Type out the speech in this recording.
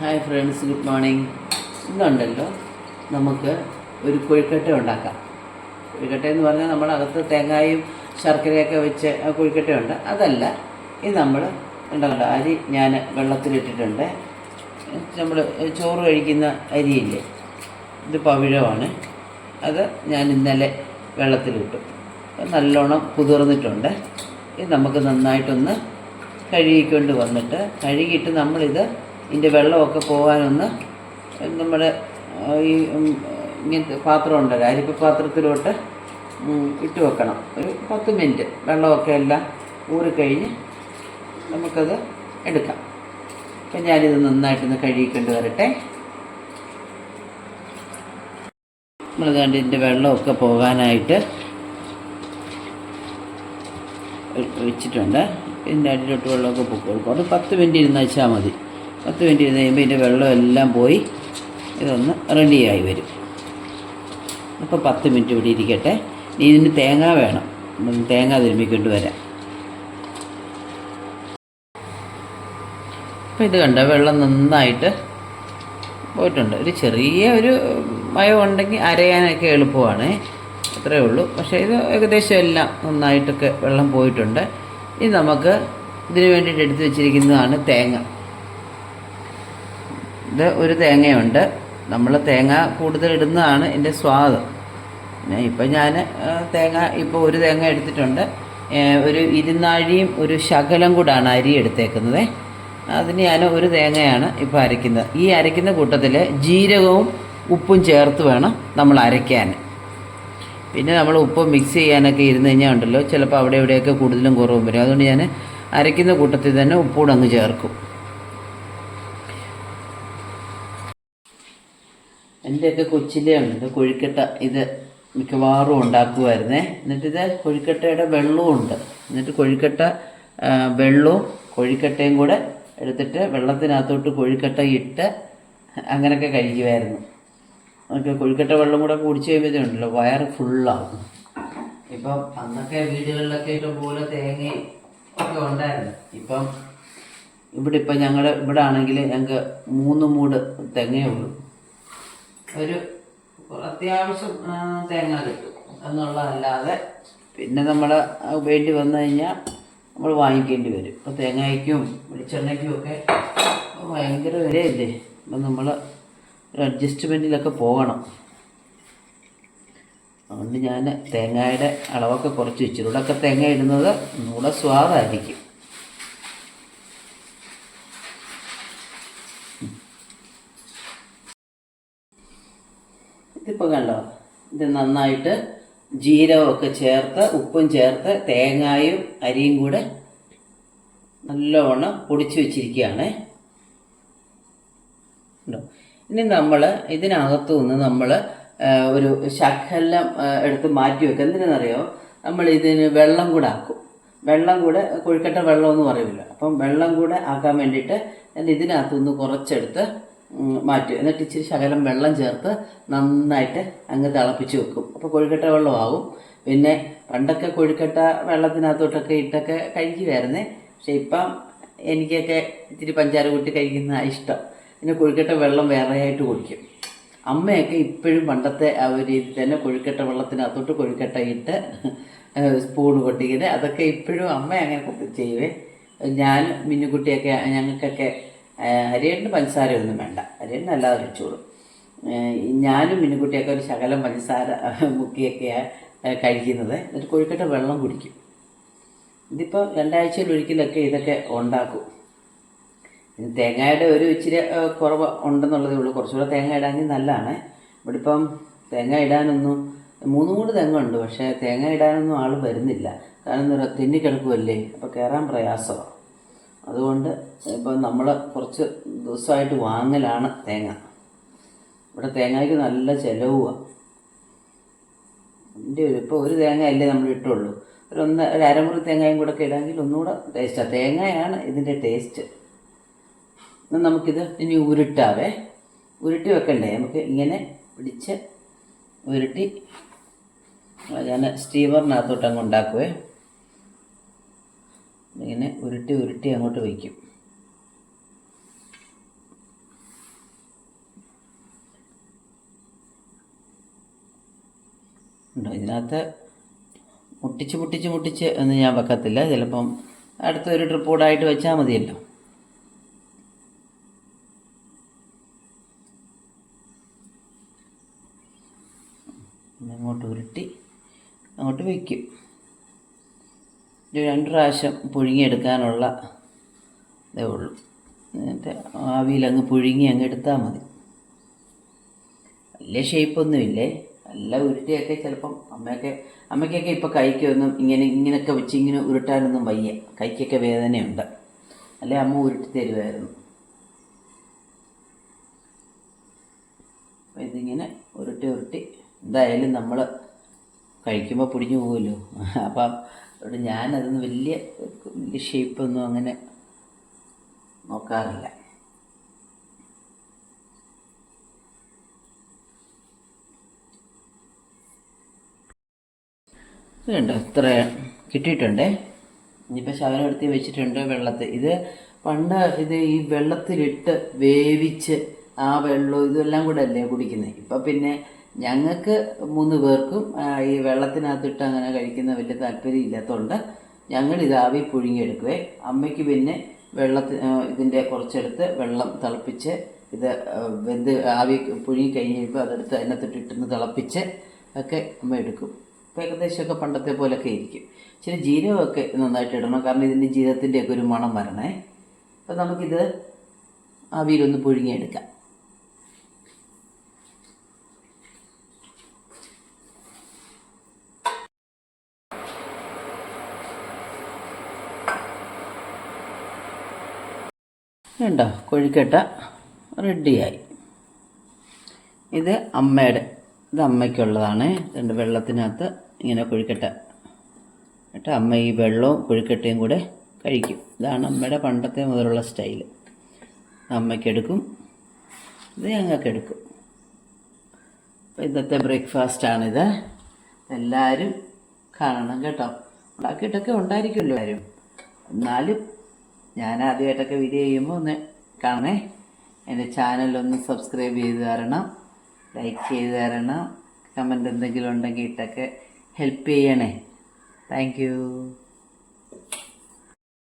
Hi friends good morning ഇന്നുണ്ടല്ലോ നമുക്ക് ഒരു കൊഴുക്കട്ട ഉണ്ടാക്കാം. കൊഴുക്കട്ട എന്ന് പറഞ്ഞാൽ നമ്മൾ അകത്ത് തേങ്ങായും ശർക്കരയൊക്കെ വെച്ച് കൊഴുക്കട്ടയുണ്ട്. അതല്ല ഇത് നമ്മൾ ഉണ്ടല്ലോ അരി ഞാൻ വെള്ളത്തിലിട്ടിട്ടുണ്ട്. നമ്മൾ ചോറ് കഴിക്കുന്ന അരിയില്ലേ ഇത് പവിഴമാണ്. അത് ഞാൻ ഇന്നലെ വെള്ളത്തിലിട്ടു. നല്ലോണം കുതിർന്നിട്ടുണ്ട്. ഇത് നമുക്ക് നന്നായിട്ടൊന്ന് കഴുകിക്കൊണ്ട് വന്നിട്ട് കഴുകിയിട്ട് നമ്മളിത് ഇതിന്റെ വെള്ളമൊക്കെ പോകാനൊന്ന് നമ്മുടെ ഈ ഇങ്ങനത്തെ പാത്രം ഉണ്ടല്ലോ അരിപ്പ പാത്രത്തിലോട്ട് ഇട്ട് വെക്കണം. ഒരു പത്ത് മിനിറ്റ് വെള്ളമൊക്കെ എല്ലാം ഊറിക്കഴിഞ്ഞ് നമുക്കത് എടുക്കാം. അപ്പം ഞാനിത് നന്നായിട്ടൊന്ന് കഴുകിക്കൊണ്ട് വരട്ടെ. നമ്മൾ കണ്ട് ഇതിന്റെ വെള്ളമൊക്കെ പോകാനായിട്ട് വെച്ചിട്ടുണ്ട് ഇതിന്റെ അടിയിലോട്ട് വെള്ളമൊക്കെ പൊക്കോളും അത് പത്ത് മിനിറ്റ് ഇരുന്ന് വെച്ചാൽ മതി. പത്ത് മിനിറ്റ് ഇരുന്ന് കഴിയുമ്പോൾ ഇതിന്റെ വെള്ളമെല്ലാം പോയി. ഇതൊന്ന് റെഡിയായി വരും. അപ്പോൾ പത്ത് മിനിറ്റ് ഇവിടെ ഇരിക്കട്ടെ. ഇനി ഇതിന് തേങ്ങ വേണം. തേങ്ങ തിരുമ്മിക്കൊണ്ട് വരാം. അപ്പോൾ ഇത് കണ്ട? വെള്ളം നന്നായിട്ട് പോയിട്ടുണ്ട്. ഒരു ചെറിയ ഒരു മയം ഉണ്ടെങ്കിൽ അരയാനൊക്കെ എളുപ്പമാണ്. അത്രയേ ഉള്ളൂ. പക്ഷേ ഇത് ഏകദേശം എല്ലാം നന്നായിട്ടൊക്കെ വെള്ളം പോയിട്ടുണ്ട്. ഇനി നമുക്ക് ഇതിന് വേണ്ടിയിട്ട് എടുത്തു വെച്ചിരിക്കുന്നതാണ് തേങ്ങ. ഇത് ഒരു തേങ്ങയുണ്ട്. നമ്മൾ തേങ്ങ കൂടുതൽ ഇടുന്നതാണ് എന്റെ സ്വാദ്. പിന്നെ ഇപ്പം ഞാൻ തേങ്ങ ഇപ്പോൾ ഒരു തേങ്ങ എടുത്തിട്ടുണ്ട്. ഒരു ഇരുന്നാഴിയും ഒരു ശകലം കൂടാണ് അരി എടുത്തേക്കുന്നത്. അതിന് ഞാൻ ഒരു തേങ്ങയാണ് ഇപ്പോൾ അരയ്ക്കുന്നത്. ഈ അരയ്ക്കുന്ന കൂട്ടത്തിൽ ജീരകവും ഉപ്പും ചേർത്ത് വേണം നമ്മൾ അരയ്ക്കാൻ. പിന്നെ നമ്മൾ ഉപ്പ് മിക്സ് ചെയ്യാനൊക്കെ ഇരുന്ന് കഴിഞ്ഞാൽ ഉണ്ടല്ലോ ചിലപ്പോൾ അവിടെ എവിടെയൊക്കെ കൂടുതലും കുറവും വരും. അതുകൊണ്ട് ഞാൻ അരയ്ക്കുന്ന കൂട്ടത്തിൽ തന്നെ ഉപ്പൂടെ അങ്ങ് ചേർക്കും. എന്റെയൊക്കെ കൊച്ചിലെയാണ് ഇത് കൊഴിക്കട്ട. ഇത് മിക്കവാറും ഉണ്ടാക്കുമായിരുന്നേ എന്നിട്ടിത് കൊഴുക്കട്ടയുടെ വെള്ളവും ഉണ്ട്. എന്നിട്ട് കൊഴിക്കട്ട വെള്ളവും കൊഴുക്കട്ടയും കൂടെ എടുത്തിട്ട് വെള്ളത്തിനകത്തോട്ട് കൊഴിക്കട്ട ഇട്ട് അങ്ങനെയൊക്കെ കഴിക്കുമായിരുന്നു ഒക്കെ കൊഴുക്കട്ട വെള്ളം കൂടെ കുടിച്ചു കഴിയുമ്പോഴത്തേ ഉണ്ടല്ലോ വയറ് ഫുള്ളാകും. ഇപ്പം അന്നൊക്കെ വീടുകളിലൊക്കെ ഇഷ്ടംപോലെ തേങ്ങയും ഒക്കെ ഉണ്ടായിരുന്നു. ഇപ്പം ഇവിടെ ഇപ്പം ഞങ്ങളുടെ ഇവിടെ ആണെങ്കിൽ ഞങ്ങൾക്ക് മൂന്ന് മൂട് തെങ്ങയേ ഉള്ളൂ. ഒരു അത്യാവശ്യം തേങ്ങ കിട്ടും എന്നുള്ളതല്ലാതെ പിന്നെ നമ്മൾ വേണ്ടി വന്നു കഴിഞ്ഞാൽ നമ്മൾ വാങ്ങിക്കേണ്ടി വരും. ഇപ്പോൾ തേങ്ങയ്ക്കും വെളിച്ചെണ്ണയ്ക്കും ഒക്കെ ഭയങ്കര വിലയല്ലേ? അപ്പം നമ്മൾ ഒരു അഡ്ജസ്റ്റ്മെന്റിലൊക്കെ പോകണം. അതുകൊണ്ട് ഞാൻ തേങ്ങയുടെ അളവൊക്കെ കുറച്ച് വെച്ചു. ഇവിടെയൊക്കെ തേങ്ങ ഇടുന്നത് നമ്മുടെ സ്വാദായിരിക്കും ഇതിപ്പോൾ കണ്ടോ ഇത് നന്നായിട്ട് ജീരകമൊക്കെ ചേർത്ത് ഉപ്പും ചേർത്ത് തേങ്ങായും അരിയും കൂടെ നല്ലവണ്ണം പൊടിച്ച് വെച്ചിരിക്കുകയാണ്. ഉണ്ടോ? ഇനി നമ്മൾ ഇതിനകത്തു നിന്ന് നമ്മൾ ഒരു ശകലം എടുത്ത് മാറ്റി വെക്കുക എന്തിനാണെന്നറിയോ? നമ്മൾ ഇതിന് വെള്ളം കൂടെ ആക്കും. വെള്ളം കൂടെ കൊഴുക്കട്ട വെള്ളം എന്ന് അപ്പം വെള്ളം കൂടെ ആക്കാൻ വേണ്ടിയിട്ട് ഞാൻ ഇതിനകത്തു നിന്ന് കുറച്ചെടുത്ത് മാറ്റും. എന്നിട്ട് ഇച്ചിരി ശകലം വെള്ളം ചേർത്ത് നന്നായിട്ട് അങ്ങ് തിളപ്പിച്ച് വെക്കും. അപ്പോൾ കൊഴുക്കട്ട വെള്ളമാകും. പിന്നെ പണ്ടൊക്കെ കൊഴുക്കട്ട വെള്ളത്തിനകത്തോട്ടൊക്കെ ഇട്ടൊക്കെ കഴിക്കുമായിരുന്നേ പക്ഷെ ഇപ്പം എനിക്കൊക്കെ ഇത്തിരി പഞ്ചാര കൂട്ടി കഴിക്കുന്ന ഇഷ്ടം. പിന്നെ കൊഴുക്കട്ട വെള്ളം വേറെയായിട്ട് കുടിക്കും. അമ്മയൊക്കെ ഇപ്പോഴും പണ്ടത്തെ ആ ഒരു രീതിയിൽ തന്നെ കൊഴുക്കട്ട വെള്ളത്തിനകത്തോട്ട് കൊഴുക്കട്ട ഇട്ട് സ്പൂൺ പൊട്ടിക്കുന്നത് അതൊക്കെ ഇപ്പോഴും അമ്മ അങ്ങനെ ചെയ്യുവേ. ഞാൻ മിന്നുകുട്ടിയൊക്കെ ഞങ്ങൾക്കൊക്കെ അരിയണ്ണ പഞ്ചസാരയൊന്നും വേണ്ട. അരിയണ്ട് അല്ലാതെ വെച്ചോളും. ഞാനും മിനുക്കുട്ടിയൊക്കെ ഒരു ശകലം പഞ്ചസാര മുക്കിയൊക്കെയാണ് കഴിക്കുന്നത്. എന്നിട്ട് കൊഴുക്കട്ട വെള്ളം കുടിക്കും. ഇതിപ്പോൾ രണ്ടാഴ്ചയിൽ ഒരിക്കലൊക്കെ ഇതൊക്കെ ഉണ്ടാക്കും. തേങ്ങയുടെ ഒരു ഇച്ചിരി കുറവ് ഉണ്ടെന്നുള്ളതേ ഉള്ളൂ. കുറച്ചുകൂടെ തേങ്ങ ഇടാമെങ്കിൽ നല്ലതാണ്. ഇവിടെ ഇപ്പം തേങ്ങ ഇടാനൊന്നും മൂന്നും കൂടി തെങ്ങ ഉണ്ട് പക്ഷേ തേങ്ങ ഇടാനൊന്നും ആൾ വരുന്നില്ല. കാരണം തെന്നിക്കിടക്കുമല്ലേ അപ്പോൾ കയറാൻ പ്രയാസമാണ് അതുകൊണ്ട് ഇപ്പം നമ്മൾ കുറച്ച് ദിവസമായിട്ട് വാങ്ങലാണ് തേങ്ങ. ഇവിടെ തേങ്ങയ്ക്ക് നല്ല ചിലവുമാണ് എന്റെ ഒരു ഇപ്പോൾ ഒരു തേങ്ങ അല്ലേ നമ്മൾ ഇട്ടുള്ളൂ. ഒരു ഒന്ന് ഒരു അരമുറി തേങ്ങയും കൂടെ ഒക്കെ ഇടാമെങ്കിൽ ഒന്നുകൂടെ ടേസ്റ്റാണ് തേങ്ങയാണ് ഇതിന്റെ ടേസ്റ്റ് എന്നാൽ നമുക്കിത് ഇനി ഉരുട്ടാവേ. ഉരുട്ടി വെക്കണ്ടേ? നമുക്ക് ഇങ്ങനെ പിടിച്ച് ഉരുട്ടി ഞാൻ സ്റ്റീമറിനകത്തോട്ട് അങ്ങ് ഉണ്ടാക്കുവേ. ഇങ്ങനെ ഉരുട്ടി ഉരുട്ടി അങ്ങോട്ട് വയ്ക്കും. ഉണ്ടോ? ഇതിനകത്ത് മുട്ടിച്ച് മുട്ടിച്ച് മുട്ടിച്ച് എന്ന് ഞാൻ വെക്കത്തില്ല. ചിലപ്പം അടുത്ത ഒരു ട്രിപ്പ് കൂടെ ആയിട്ട് വെച്ചാൽ മതിയല്ലോ. അങ്ങോട്ട് ഉരുട്ടി അങ്ങോട്ട് വയ്ക്കും. രണ്ട് പ്രാവശ്യം പുഴുങ്ങിയെടുക്കാനുള്ള ഇതേ ഉള്ളൂ. എന്നിട്ട് ആവിയിൽ അങ്ങ് പുഴുങ്ങി അങ്ങ് എടുത്താൽ മതി. വലിയ ഷേപ്പൊന്നുമില്ലേ? നല്ല ഉരുട്ടിയൊക്കെ ചിലപ്പം അമ്മയൊക്കെ അമ്മയ്ക്കൊക്കെ ഇപ്പോൾ കൈക്കൊന്നും ഇങ്ങനെ ഇങ്ങനെയൊക്കെ വെച്ച് ഇങ്ങനെ ഉരുട്ടാനൊന്നും വയ്യ. കൈക്കൊക്കെ വേദനയുണ്ട്. അല്ലെ അമ്മ ഉരുട്ടി തരുമായിരുന്നു അപ്പം ഇതിങ്ങനെ ഉരുട്ടി ഉരുട്ടി എന്തായാലും നമ്മൾ കഴിക്കുമ്പോൾ പൊടിഞ്ഞു പോകുമല്ലോ അപ്പം അതുകൊണ്ട് ഞാനതൊന്നും വലിയ വലിയ ഷേപ്പൊന്നും അങ്ങനെ നോക്കാറില്ല. ഇതുണ്ട് ഇത്ര കിട്ടിയിട്ടുണ്ടേ? ഇനിയിപ്പോൾ എടുത്ത് വെച്ചിട്ടുണ്ട് വെള്ളത്തിൽ ഇത് പണ്ട് ഇത് ഈ വെള്ളത്തിലിട്ട് വേവിച്ച് ആ വെള്ളം ഇതെല്ലാം കൂടെ അല്ലേ കുടിക്കുന്നത് ഇപ്പം പിന്നെ ഞങ്ങൾക്ക് മൂന്ന് പേർക്കും ഈ വെള്ളത്തിനകത്തിട്ട് അങ്ങനെ കഴിക്കുന്ന വലിയ താല്പര്യം ഇല്ലാത്തതുകൊണ്ട് ഞങ്ങൾ ഇത് ആവി പുഴുങ്ങിയെടുക്കുവേ. അമ്മയ്ക്ക് പിന്നെ വെള്ളത്തി ഇതിന്റെ കുറച്ചെടുത്ത് വെള്ളം തിളപ്പിച്ച് ഇത് വെന്ത് ആവി പുഴുങ്ങി കഴിഞ്ഞ് കഴിയുമ്പോൾ അതെടുത്ത് അതിനകത്തിട്ട് ഇട്ടിന്ന് തിളപ്പിച്ച് ഒക്കെ അമ്മ എടുക്കും. ഇപ്പം ഏകദേശമൊക്കെ പണ്ടത്തെ പോലെയൊക്കെ ഇരിക്കും. ഇച്ചിരി ജീരകമൊക്കെ നന്നായിട്ട് ഇടണം കാരണം ഇതിന്റെ ജീരകത്തിന്റെയൊക്കെ ഒരു മണം വരണേ. അപ്പം നമുക്കിത് ആവിയിലൊന്ന് പുഴുങ്ങിയെടുക്കാം. ഉണ്ടോ കോഴിക്കട്ട റെഡിയായി. ഇത് അമ്മയുടെ ഇത് അമ്മയ്ക്കുള്ളതാണ്. രണ്ട് വെള്ളത്തിനകത്ത് ഇങ്ങനെ കൊഴുക്കട്ട. കേട്ടോ അമ്മ ഈ വെള്ളവും കൊഴുക്കട്ടയും കൂടെ കഴിക്കും. ഇതാണ് അമ്മയുടെ പണ്ടത്തെ മുതലുള്ള സ്റ്റൈൽ. അമ്മയ്ക്കെടുക്കും. ഇത് ഞങ്ങൾക്ക് എടുക്കും അപ്പോൾ ഇന്നത്തെ ബ്രേക്ക്ഫാസ്റ്റാണിത്. എല്ലാവരും കാണണം കേട്ടോ. ഉണ്ടാക്കിയിട്ടൊക്കെ ഉണ്ടായിരിക്കുമല്ലോ ആരും എന്നാലും ഞാൻ ആദ്യമായിട്ടൊക്കെ വീഡിയോ ചെയ്യുമ്പോൾ ഒന്ന് കാണണേ. എന്റെ ചാനലൊന്ന് സബ്സ്ക്രൈബ് ചെയ്ത് തരണം. ലൈക്ക് ചെയ്ത് തരണം. കമന്റ് എന്തെങ്കിലും ഉണ്ടെങ്കിൽ ഇട്ടൊക്കെ ഹെൽപ്പ് ചെയ്യണേ. താങ്ക്